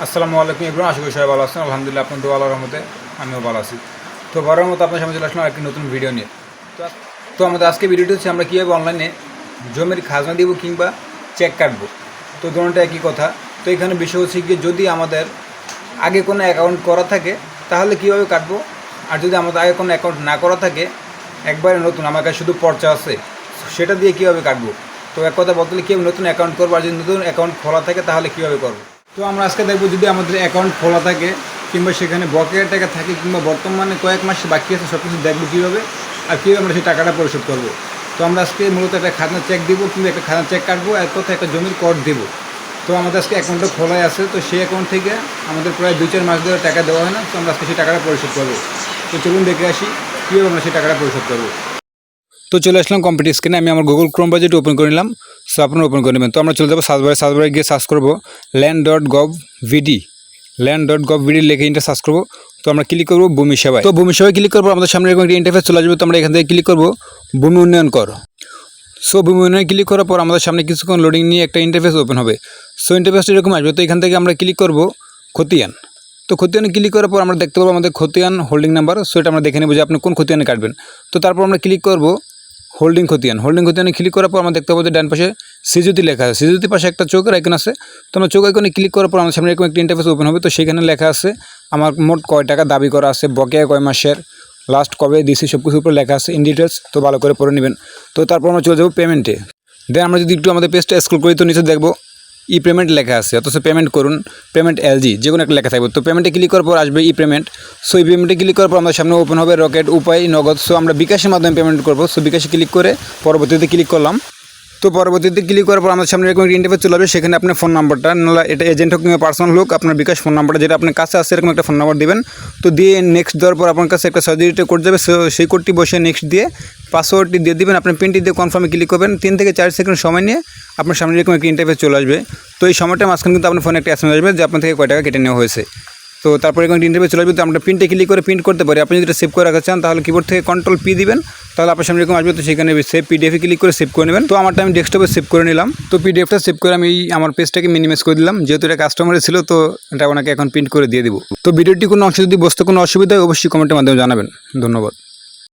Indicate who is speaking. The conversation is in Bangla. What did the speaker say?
Speaker 1: আসসালামু আলাইকুম ইব্রাহিম আশা করি সবাই ভালো আছেন। আলহামদুলিল্লাহ আপনার দোয়া রহমতে আমিও ভালো আছি। তো বড়ের মতো আপনার সামনে চলে আসলাম একটি নতুন ভিডিও নিয়ে। তো আমাদের আজকে ভিডিওটি হচ্ছে আমরা কীভাবে অনলাইনে জমির খাজনা দিব কিংবা চেক কাটবো। তো দোনোটা একই কথা। তো এখানে বিষয় হচ্ছে কি যদি আমাদের আগে কোনো অ্যাকাউন্ট করা থাকে, তাহলে কীভাবে কাটবো? আর যদি আমাদের আগে কোনো অ্যাকাউন্ট না করা থাকে, একবারে নতুন, আমার কাছে শুধু পর্চা আছে, সেটা দিয়ে কীভাবে কাটবো? তো এক কথা বলতে গেলে কীভাবে নতুন অ্যাকাউন্ট করব? আর যদি নতুন অ্যাকাউন্ট খোলা থাকে, তাহলে কীভাবে করব? তো আমরা আজকে দেখব যদি আমাদের অ্যাকাউন্ট খোলা থাকে, কিংবা সেখানে বকেয়া টাকা থাকে, কিংবা বর্তমানে কয়েক মাস বাকি আছে সব কিছু দেখব কীভাবে, আর কীভাবে আমরা সেই টাকাটা পরিশোধ করব। তো আমরা আজকে মূলত একটা খাজনা চেক দিব, কিংবা একটা খাজনা চেক কাটবো এক কথা একটা জমির কর দেবো। তো আমাদের আজকে অ্যাকাউন্টটা খোলাই আছে, তো সেই অ্যাকাউন্ট থেকে আমাদের প্রায় দুই চার মাস ধরে টাকা দেওয়া হয় না, তো আমরা আজকে সেই টাকাটা পরিশোধ করব। তো চলুন দেখে আসি, কীভাবে আমরা সেই টাকাটা পরিশোধ করব। তো চলে আসলাম কম্পিউটার স্ক্রিনে আমি আমার গুগল ক্রোম বাজেট ওপেন করে নিলাম। সো আপনারা ওপেন করে নেবেন। তো আমরা চলে যাব সার্চবারে সার্চবারে গিয়ে সার্চ করব land dot gov BD land dot gov BD লেখে ইন্টার সার্চ করব। তো আমরা ক্লিক করব ভূমি সেবায়। তো ভূমি সেবায় ক্লিক করব আমাদের সামনে এরকম একটা ইন্টারফেস চলে আসবে। তো আমরা এখান থেকে ক্লিক করব ভূমি উন্নয়ন কর। সো ভূমি উন্নয়নে ক্লিক করার পর আমাদের সামনে কিছুক্ষণ লোডিং নিয়ে একটা ইন্টারফেস ওপেন হবে। সো ইন্টারফেসটা এরকম আসবে। তো এখান থেকে আমরা ক্লিক করব খতিয়ান। তো খতিয়ানে ক্লিক করার পর আমরা দেখতে পাবো আমাদের খতিয়ান হোল্ডিং নাম্বার সো এটা আমরা দেখে নেব যে আপনি কোন খতিয়ানে কাটবেন। তো তারপর আমরা ক্লিক করব হোল্ডিং খতিয়ান হোল্ডিং খতিয়ানে ক্লিক করার পর আমরা দেখতে পাবো যে ডান পাশে সিজুতি লেখা আছে। সিজুতি পাশে একটা চৌকের আইকন আছে। তো আমরা চোখ আইকনে ক্লিক করার পর আমাদের সামনে এরকম একটা ইন্টারফেস ওপেন হবে। তো সেখানে লেখা আছে, আমার মোট কয় টাকা দাবি করা আছে? বকেয়া কয় মাসের? লাস্ট কবে দিছি সব কিছুর উপর লেখা আছে? ইন ডিটেলস তো ভালো করে পড়ে নেবেন। তো তারপর আমরা চলে যাব পেমেন্টে দেন আমরা যদি একটু আমাদের পেজটা স্ক্রল করি, তো নিচে দেখব ই পেমেন্ট লেখা আছে। অথচ পেমেন্ট করুন পেমেন্ট এলজি যে কোনো একটা লেখা থাকবে। তো পেমেন্টে ক্লিক করার পর আসবে ই পেমেন্ট সো এই পেমেন্টে ক্লিক করার পর আমাদের সামনে ওপেন হবে রকেট উপায় নগদ। সো আমরা বিকাশের মাধ্যমে পেমেন্ট করব। সো বিকাশে ক্লিক করে পরবর্তীতে ক্লিক করলাম। তো পরবর্তীতে ক্লিক করার পর আমাদের সামনে এরকম একটা ইন্টারফেস চলে আসবে। সেখানে আপনার ফোন নাম্বারটা নাহলে এটা এজেন্ট হোক কিংবা পার্সোনাল হোক, আপনার বিকাশ ফোন নাম্বারটা যেটা আপনার কাছে আছে, এরকম একটা ফোন নাম্বার দেবেন। তো দিয়ে নেক্সট দেওয়ার পর আপনার কাছে একটা সার্জারিটা কোড যাবে। সেই কোডটি বসে নেক্সট দিয়ে পাসওয়ার্ডটি দিয়ে দিবেন। আপনি পিনটি দিয়ে কনফার্মে ক্লিক করবেন। তিন থেকে চার সেকেন্ড সময় নিয়ে আপনার সামনে এরকম একটা ইন্টারফেস চলে আসবে। তো এই সময়টা মাঝখানে কিন্তু আপনার ফোনে একটা এসএমএস আসবে, যে আপনার থেকে কয় টাকা কেটে নেওয়া হয়েছে। তো তারপরে এখন ইন্টারভিউ চলে আসবে, তো আমরা প্রিন্টে ক্লিক করে প্রিন্ট করতে পারি। আপনি যদি সেভ করে রাখা চান, তাহলে কিবোর্ড থেকে কন্ট্রোল পি দিবেন, তাহলে আপনার সামনে এরকম আসবে, তো সেখানে সেভ পিডিএফে ক্লিক করে সেভ করে নেবেন। তো আমারটা আমি ডেস্কটপে সেভ করে নিলাম। তো পিডিএফটা সেভ করে আমি আমার পেজটাকে মিনিমাইজ করে দিলাম। যেহেতু এটা কাস্টমারে ছিল, তো এটা ওনাকে এখন প্রিন্ট করে দিয়ে দিব। তো ভিডিওটি কোনো অংশ যদি বসতে কোনো অসুবিধা হয়, অবশ্যই কমেন্টের মাধ্যমে জানাবেন। ধন্যবাদ।